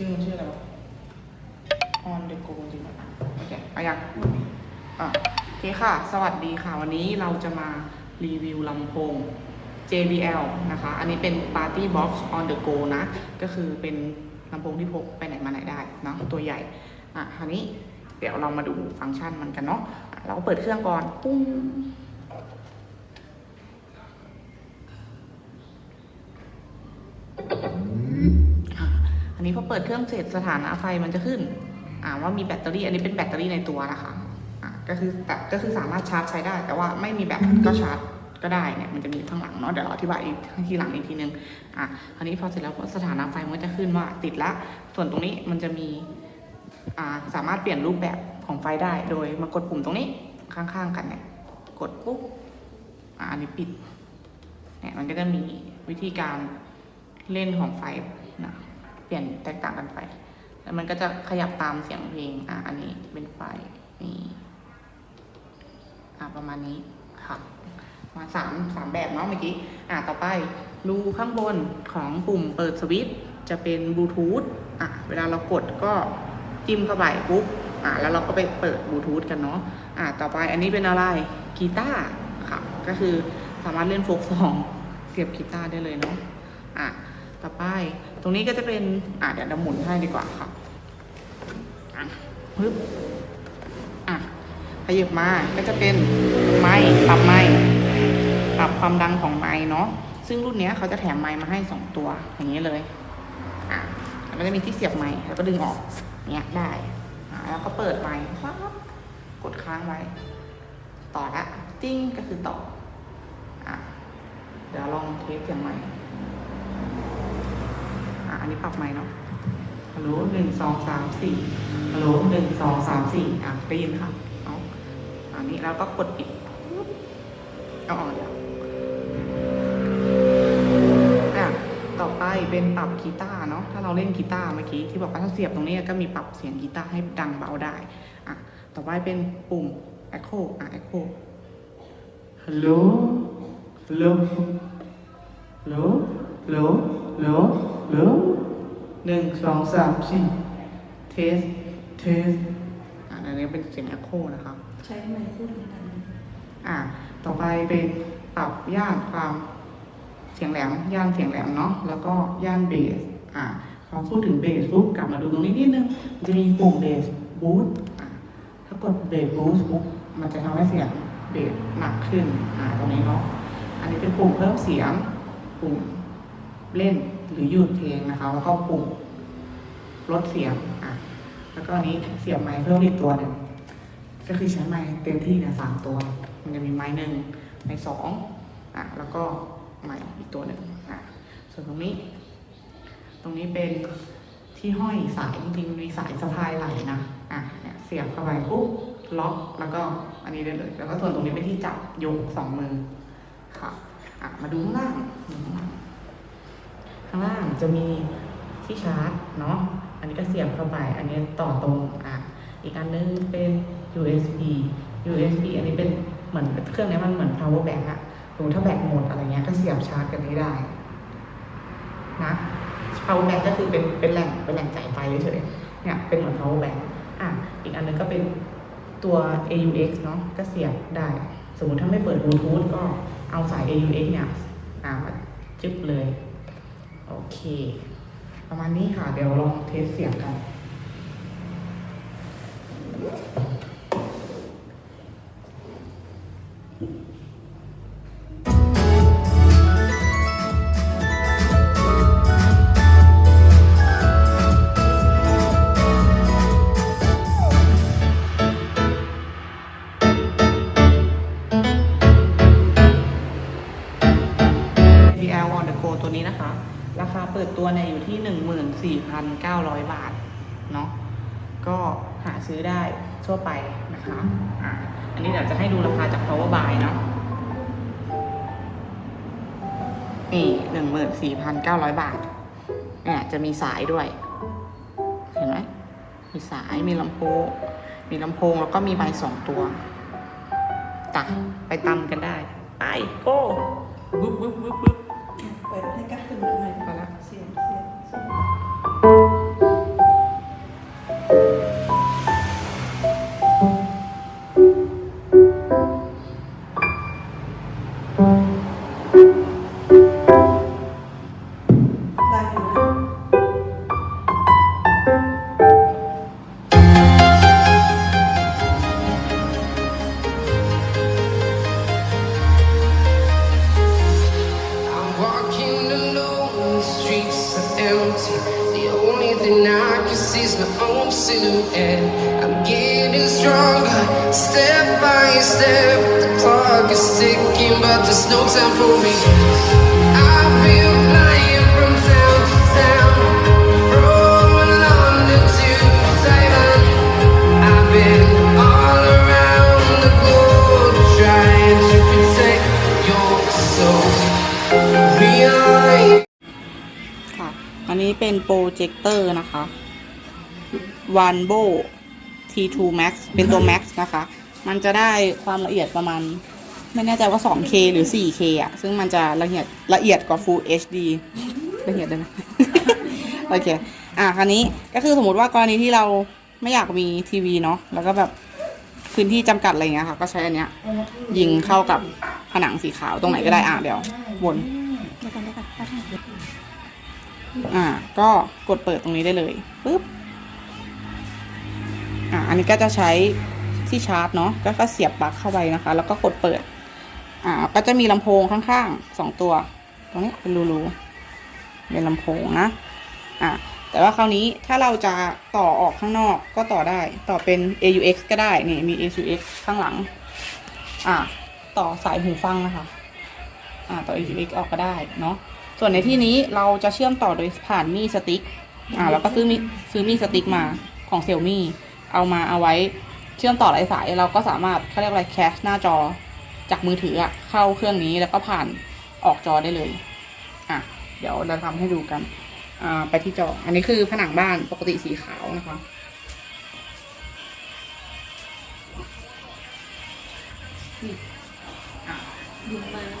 ชื่อมันชื่ออะไรวะ on the go จริงโอเคอายังอะโอเคค่ะ สวัสดีค่ะ วันนี้เราจะมารีวิวลำโพง JBL นะคะ อันนี้เป็น Party Box on the go นะ ก็คือเป็นลำโพงที่พกไปไหนมาไหนได้เนาะตัวใหญ่ อะคราวนี้เดี๋ยวเรามาดูฟังก์ชันมันกันเนาะอะเราก็เปิดเครื่องก่อนปุ้ง อะอั นี้พอเปิดเครื่องเสร็จสถานะไฟมันจะขึ้นอ่าว่ามีแบตเตอรี่ อันนี้เป็นแบตเตอรี่ในตัวนะคะอ่าก็คือแต่ก็คือสามารถชาร์จใช้ได้ แต่ว่าไม่มีแบตก็ชาร์จก็ได้เนี่ยมันจะมีข้างหลังเนาะเดี๋ยวเราอธิบายอีกทีหลังอีกทีนึงอะคราวนี้พอเสร็จแล้วสถานะไฟมันก็จะขึ้นว่าติดละส่วนตรงนี้มันจะมีอ่าสามารถเปลี่ยนรูปแบบของไฟได้ โดยมากดปุ่มตรงนี้ข้างๆกันเนี่ยกดปุ๊บอ่าอันนี้ปิดเนี่ยมันก็จะมีวิธีการเล่นของไฟนะ ปลี่ยนแตกต่างกันไป แล้วมันก็จะขยับตามเสียงเพลง อะ อันนี้เป็นไฟนี่อะประมาณนี้ค่ะ มาสามสามแบบเนาะเมื่อกี้ อะต่อไปรูข้างบนของปุ่มเปิดสวิตช์จะเป็นบลูทูธ อะ เวลาเรากดก็จิ้มเข้าไปปุ๊บ อะ แล้วเราก็ไปเปิดบลูทูธกันเนาะ อะ ต่อไปอันนี้เป็นอะไร กีตาร์ ค่ะ ก็คือสามารถเล่นโฟกซองเสียบกีตาร์ได้เลยเนาะ อะ ต่อไป ตรงนี้ก็จะเป็น อะเดี๋ยวเราหมุนให้ดีกว่าค่ะอะปึ๊บอะขยับมาก็จะเป็นไม้ปรับไม้ปรับความดังของไม้เนาะซึ่งรุ่นเนี้ยเขาจะแถมไม้มาให้สองตัว อย่างนี้เลยอะแล้วก็จะมีที่เสียบไม้แล้วก็ดึงออกเนี้ยได้อะแล้วก็เปิดไม้ปั๊บกดค้างไว้ ต่อละจิ้งก็คือต่ออะเดี๋ยวลองเทสเสียงไม้ อันนี้ปรับไม้เนาะฮัลโหลหนึ่งสองสามสี่ฮัลโหลหนึ่งสองสามสี่อะได้ยินค่ะเอาอันนี้แล้วก็กดปิดเอาออกเดี๋ยวอะต่อไปเป็นปรับกีตาร์เนาะถ้าเราเล่นกีตาร์เมื่อกี้ที่บอกว่าถ้าเสียบตรงนี้ก็มีปรับเสียงกีตาร์ให้ดังเบาได้อะต่อไปเป็นปุ่ม Echo อะ Echo ฮัลโหลฮัลโหลฮัลโหลฮัลโหลฮัลโหล ฮัลโหลหนึ่งสองสามสี่เทสเทสอ่าอันนี้เป็นเสียง echo นะครับ ใช้ไมค์พูดเหมือนกันอ่าต่อไปเป็นปรับย่านความเสียงแหลมย่านเสียงแหลมเนาะแล้วก็ย่านเบสอ่าพอพูดถึงเบสปุ๊บกลับมาดูตรงนี้นิดนึงมันจะมีปุ่มเบสบูสต์อ่าถ้ากดเบสบูสต์ปุ๊บมันจะทำให้เสียงเบสหนักขึ้นอ่าตรงนี้เนาะอันนี้เป็นปุ่มเพิ่มเสียงปุ่มเล่น หรือหยุดเพลงนะคะ แล้วก็ปุ่มลดเสียงอะแล้วก็อันนี้เสียบไม้เพิ่มอีกตัวหนึ่งก็คือใช้ไม้เต็มที่เนี่ยสามตัว มันจะมีไม้หนึ่งไม้สองอะแล้วก็ไม้อีกตัวหนึ่งอะส่วนตรงนี้ ตรงนี้เป็นที่ห้อยสายจริงๆมีสายสะพายไหลนะอะเนี่ยเสียบเข้าไปปุ๊บล็อกแล้วก็อันนี้ได้เลย แล้วก็ส่วนตรงนี้เป็นที่จับยกสองมือค่ะอะมาดูข้างล่างข้างล่าง ข้างล่างจะมีที่ชาร์จเนาะอันนี้ก็เสียบเข้าไป อันนี้ต่อตรงอะอีกอันนึงเป็น USB USB อันนี้เป็นเหมือนเครื่องนี้มันเหมือน power bank อะสมมติถ้าแบตหมดอะไรเงี้ยก็เสียบชาร์จกันได้ นะ power bank ก็คือเป็นเป็นแหล่งเป็นแหล่งจ่ายไฟเฉยๆเนี่ยเป็นเหมือน power bank อะอีกอันนึงก็เป็นตัว AUX เนาะก็เสียบได้ สมมติถ้าไม่เปิดบลูทูธก็เอาสาย AUX เนี่ยอ่ามาจึ๊บเลย โอเค ประมาณนี้ค่ะ เดี๋ยวลองเทสเสียงกัน อได้ทั่วไปนะคะอะอันนี้เดี๋ยวจะให้ดูราคาจาก power buy เนาะนี่14,900บาทเนี่ยจะมีสายด้วย เห็นไหมมีสายมีลำโพงมีลำโพงแล้วก็มีไมค์สองตัวจ้ะไปตำกันได้ ไปโก้บึ๊บบึ๊บบึ๊บบึ๊บ เตอร์นะคะ o n b o T2 Max เป็นตัว Max นะคะ มันจะได้ความละเอียดประมาณ ไม่แน่ใจว่า 2K หรือ 4K อะ ซึ่งมันจะละเอียดละเอียดกว่า Full HD ละเอียดได้ไหมโอเค อะคราวนี้ก็คือสมมติว่ากรณีที่เราไม่อยากมีทีวีเนาะ แล้วก็แบบพื้นที่จำกัดอะไรเงี้ยค่ะ ก็ใช้อันเนี้ย ยิงเข้ากับผนังสีขาวตรงไหนก็ได้อะเดี๋ยววน อ่า ก็กดเปิดตรงนี้ได้เลยปึ๊บอ่าอันนี้ก็จะใช้ที่ชาร์จเนาะก็ก็เสียบปลั๊กเข้าไปนะคะ แล้วก็กดเปิด อ่า ก็จะมีลำโพงข้างๆสองตัว ตรงนี้เป็นรูๆเป็นลำโพงนะ อ่าแต่ว่าคราวนี้ถ้าเราจะต่อออกข้างนอกก็ต่อได้ ต่อเป็น AUX ก็ได้ นี่มี AUX ข้างหลัง อ่า ต่อสายหูฟังนะคะ อ่า ต่อ AUX ออกก็ได้เนาะ ส่วนในที่นี้เราจะเชื่อมต่อโดยผ่านมีสติ๊กอ่าเราก็ซื้อมีซื้อมีสติ๊กมาของเซี่ยมี่เอามาเอาไว้เชื่อมต่อหลายสาย เราก็สามารถเขาเรียกอะไรแคชหน้าจอจากมือถืออะเข้าเครื่องนี้แล้วก็ผ่านออกจอได้เลยอะเดี๋ยวเราทำให้ดูกันอ่าไปที่จอ อันนี้คือผนังบ้านปกติสีขาวนะคะนี่อะดูมา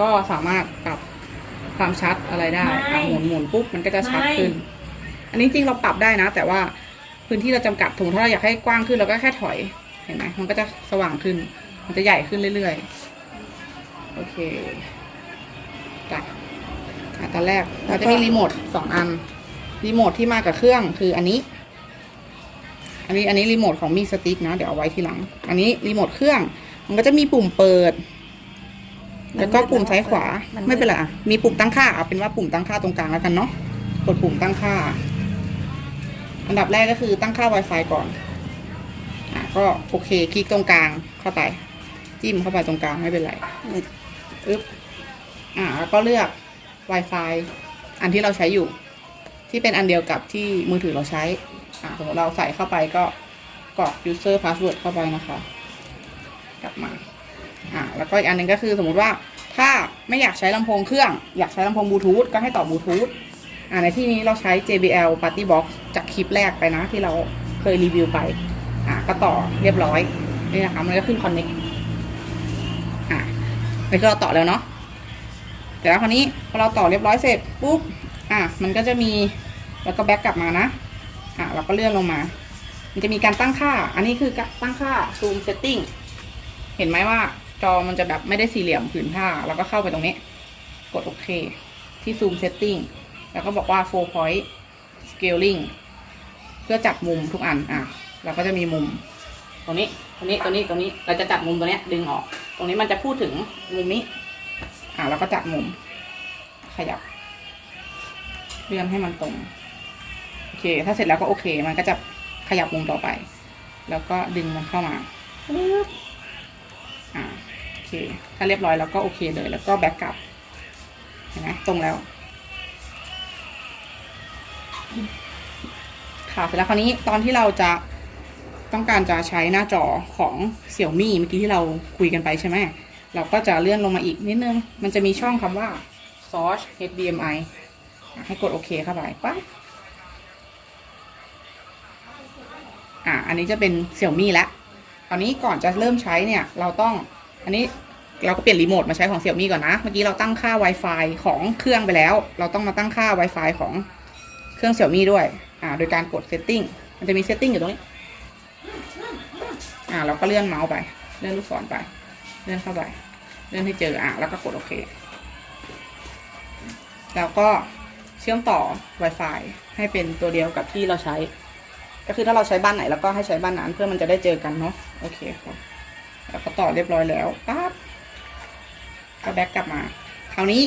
ก็สามารถปรับความชัดอะไรได้อะหมุนหมุนปุ๊บมันก็จะชัดขึ้น อันนี้จริงเราปรับได้นะ แต่ว่าพื้นที่เราจำกัดถุงถ้าเราอยากให้กว้างขึ้นเราก็แค่ถอยเห็นไหมมันก็จะสว่างขึ้น มันจะใหญ่ขึ้นเรื่อยๆ โอเคจ้ะอะตอนแรกเราจะมีรีโมทสองอัน รีโมทที่มากับเครื่องคืออันนี้ อันนี้อันนี้รีโมทของมีสติ๊กนะ เดี๋ยวเอาไว้ทีหลัง อันนี้รีโมทเครื่อง มันก็จะมีปุ่มเปิด แล้วก็ปุ่มซ้ายขวาไม่เป็นไรอะมีปุ่มตั้งค่าเอาเป็นว่าปุ่มตั้งค่าตรงกลางแล้วกันเนาะกดปุ่มตั้งค่า อันดับแรกก็คือตั้งค่า Wi-Fi ก่อนอะก็โอเคคลิกตรงกลางเข้าไป จิ้มเข้าไปตรงกลางไม่เป็นไรอึ๊บอะแล้วก็เลือก Wi-Fi อันที่เราใช้อยู่ ที่เป็นอันเดียวกับที่มือถือเราใช้อะสมมติเราใส่เข้าไปก็กรอก user password เข้าไปนะคะ กลับมา อ่าแล้วก็อีกอันหนึ่งก็คือสมมุติว่าถ้าไม่อยากใช้ลำโพงเครื่องอยากใช้ลำโพงบลูทูธก็ให้ต่อบลูทูธอ่าในที่นี้เราใช้ JBL Party Box จากคลิปแรกไปนะที่เราเคยรีวิวไปอ่าก็ต่อเรียบร้อยนี่นะคะมันก็ขึ้น connect อ่านี่คือเราต่อแล้วเนาะแต่แล้วคราวนี้พอเราต่อเรียบร้อยเสร็จปุ๊บอ่ามันก็จะมีแล้วก็แบ็กกลับมานะอ่าเราก็เลื่อนลงมา มันจะมีการตั้งค่า อันนี้คือตั้งค่า zoom setting เห็นไหมว่า จอมันจะแบบไม่ได้สี่เหลี่ยมผืนผ้า แล้วก็เข้าไปตรงนี้ กดโอเค ที่ zoom setting แล้วก็บอกว่า four point scaling เพื่อจับมุมทุกอันอะเราก็จะมีมุม ตรงนี้ตรงนี้ตรงนี้ตรงนี้เราจะจัดมุมตัวเนี้ยดึงออก ตรงนี้มันจะพูดถึงมุมนี้ อะเราก็จัดมุม ขยับเลื่อนให้มันตรงโอเค ถ้าเสร็จแล้วก็โอเค มันก็จะขยับมุมต่อไป แล้วก็ดึงมันเข้ามา เค ถ้าเรียบร้อยแล้วก็โอเคเลย แล้วก็แบ็กกลับ เห็นไหมตรงแล้ว ค่ะ เสร็จแล้วคราวนี้ตอนที่เราจะต้องการจะใช้หน้าจอของเสี่ยวมี่เมื่อกี้ที่เราคุยกันไปใช่ไหม เราก็จะเลื่อนลงมาอีกนิดนึง มันจะมีช่องคำว่า source HDMI ให้กดโอเคเข้าไปปั๊บอะ อันนี้จะเป็นเสี่ยวมี่แล้วคราวนี้ก่อนจะเริ่มใช้เนี่ย เราต้อง อันนี้เราก็เปลี่ยนรีโมทมาใช้ของเสี่ยมี่ก่อนนะ เมื่อกี้เราตั้งค่า Wi-Fi ของเครื่องไปแล้ว เราต้องมาตั้งค่า Wi-Fi ของเครื่องเสี่ยมี่ด้วย อ่า โดยการกด setting มันจะมี setting อยู่ตรงนี้ อ่า เราก็เลื่อนเมาส์ไป เลื่อนลูกศรไป เลื่อนเข้าไป เลื่อนให้เจอ อะแล้วก็กดโอเค แล้วก็เชื่อมต่อ Wi-Fi ให้เป็นตัวเดียวกับที่เราใช้ ก็คือถ้าเราใช้บ้านไหน แล้วก็ให้ใช้บ้านนั้นเพื่อมันจะได้เจอกันเนาะ โอเคครับ แล้วก็ต่อเรียบร้อยแล้วปั๊บก็แบ็กกลับมา คราวนี้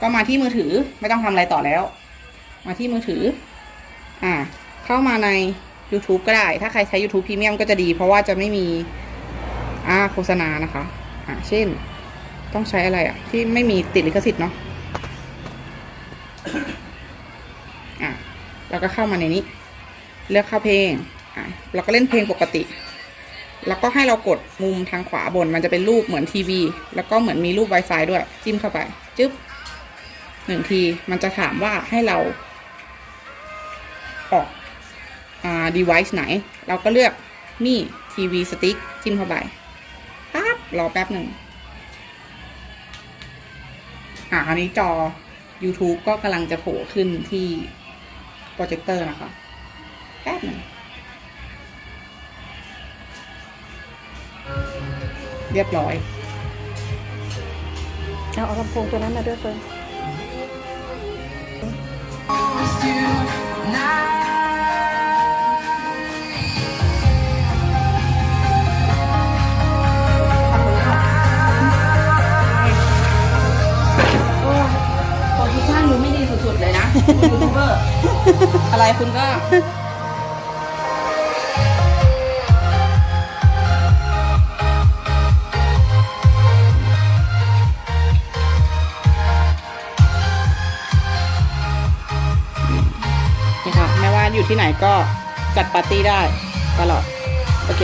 ก็มาที่มือถือไม่ต้องทำอะไรต่อแล้ว มาที่มือถือ อ่า เข้ามาใน YouTube ก็ได้ ถ้าใครใช้ YouTube Premium ก็จะดี เพราะว่าจะไม่มีอ่าโฆษณานะคะ อ่าเช่น ต้องใช้อะไรอะ ที่ไม่มีติดลิขสิทธิ์เนาะอะเราก็เข้ามาในนี้ เลือกเข้าเพลงอะเราก็เล่นเพลงปกติ แล้วก็ให้เรากดมุมทางขวาบนมันจะเป็นรูปเหมือนทีวี แล้วก็เหมือนมีรูป Wi-Fi ด้วย จิ้มเข้าไป จึ๊บหนึ่งที มันจะถามว่าให้เรา ออกอ่า device ไหน เราก็เลือกนี่ทีวีสติ๊กจิ้มเข้าไปปั๊บรอแป๊บหนึ่งอะคราวนี้จอ YouTube ก็กำลังจะโผล่ขึ้นที่โปรเจคเตอร์นะคะ แป๊บหนึ่ง เรียบร้อย เอาเอาลำโพงตัวนั้นมาด้วยเฟิร์นโอ้โพซิชั่นดูไม่ดีสุดๆเลยนะคุณยูทูบเบอร์อะไรคุณก็ อยู่ที่ไหนก็จัดปาร์ตี้ได้ตลอด โอเค